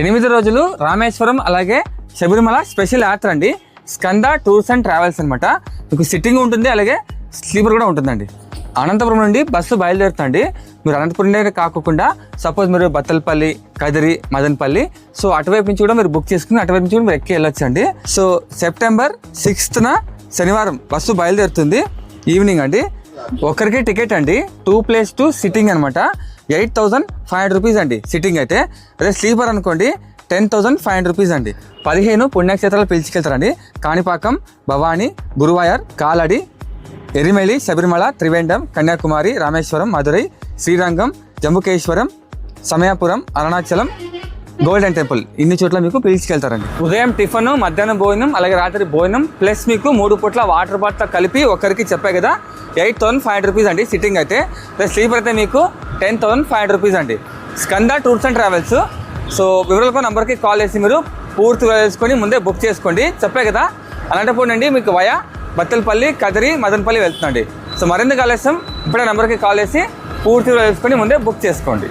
ఎనిమిది రోజులు రామేశ్వరం అలాగే శబరిమల స్పెషల్ యాత్ర అండి. స్కంద టూర్స్ అండ్ ట్రావెల్స్ అనమాట మీకు సిట్టింగ్ ఉంటుంది అలాగే స్లీపర్ కూడా ఉంటుందండి. అనంతపురం నుండి బస్సు బయలుదేరుతుంది మీరు అనంతపురం దగ్గర కాకుండా సపోజ్ మీరు బత్తలపల్లి కదిరి మదనపల్లి సో అటువైపు నుంచి కూడా మీరు బుక్ చేసుకుని అటువైపు నుంచి కూడా మీరు ఎక్కి వెళ్ళొచ్చు అండి సో సెప్టెంబర్ సిక్స్త్న శనివారం బస్సు బయలుదేరుతుంది. ఈవినింగ్ అండి. ఒకరికి టికెట్ అండి. టూ ప్లేస్ టు సిట్టింగ్ అనమాట eight thousand five hundred rupees అండి సిట్టింగ్ అయితే. అదే స్లీపర్ అనుకోండి ten thousand five hundred rupees అండి. పదిహేను పుణ్యక్షేత్రాలు పిలిచికెళ్తారండి. Kanipakam Bhavani Guruvayur Kalady Erumeli Sabarimala Trivandrum Kanyakumari Rameswaram Madurai Srirangam Jambukeswaram Samayapuram Arunachalam golden temple. ఇన్ని చోట్ల మీకు పిలుచుకెళ్తారండి. ఉదయం టిఫిన్ మధ్యాహ్నం భోజనం అలాగే రాత్రి భోజనం ప్లస్ మీకు మూడు పూట్ల వాటర్ బాత్తో కలిపి ఒకరికి చెప్పే కదా eight thousand five hundred rupees అండి సిట్టింగ్ అయితే. ప్లస్ స్లీపర్ అయితే మీకు ten thousand five hundred rupees అండి. Skanda tours and travels. So వివరాలకు నంబర్కి కాల్ చేసి మీరు పూర్తి వేసుకొని ముందే బుక్ చేసుకోండి. చెప్పే కదా అలాంటప్పుడు అండి మీకు వయా బత్తలపల్లి కదిరి మదనపల్లి వెళ్తుందండి సో మరింత ఆలస్యం ఇప్పుడే నెంబర్కి కాల్ చేసి పూర్తి వేసుకొని ముందే బుక్ చేసుకోండి.